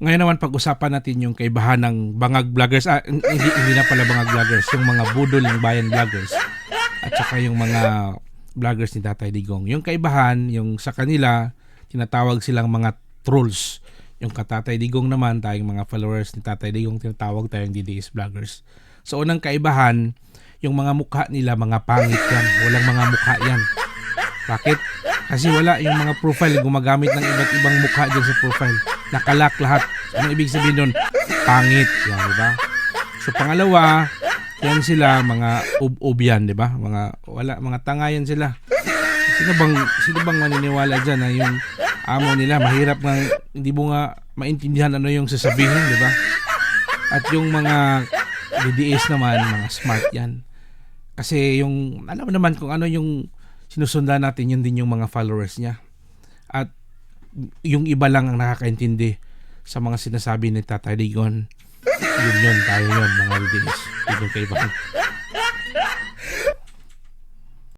Ngayon naman pag-usapan natin yung kaibahan ng bangag vloggers. Ah, hindi, hindi na pala bangag vloggers. Yung mga budol ng bayan vloggers. At saka yung mga vloggers ni Tatay Digong. Yung kaibahan, yung sa kanila, tinatawag silang mga trolls. Yung katatay Digong naman, tayong mga followers ni Tatay Digong, tinatawag tayong DDS vloggers. So, unang kaibahan, yung mga mukha nila, mga pangit yan. Walang mga mukha yan. Bakit? Kasi wala yung mga profile gumagamit ng iba't ibang mukha dyan sa profile. Nakalak lahat. Anong ibig sabihin nun? Pangit. Yan, di ba? So pangalawa, yan sila mga ub-ub di ba? Mga wala mga tanga yan sila. Sino bang sino bang maniniwala diyan na yung amo nila mahirap nang hindi mo nga maintindihan ano yung sasabihin, di ba? At yung mga DDS naman, mga smart yan. Kasi yung, alam naman kung ano yung sinusundan natin, yun din yung mga followers niya. Yung iba lang ang nakakaintindi sa mga sinasabi ni Tatay Ligon. Yun yun, tayo yun, mga DDS. Yun yung kaibahan.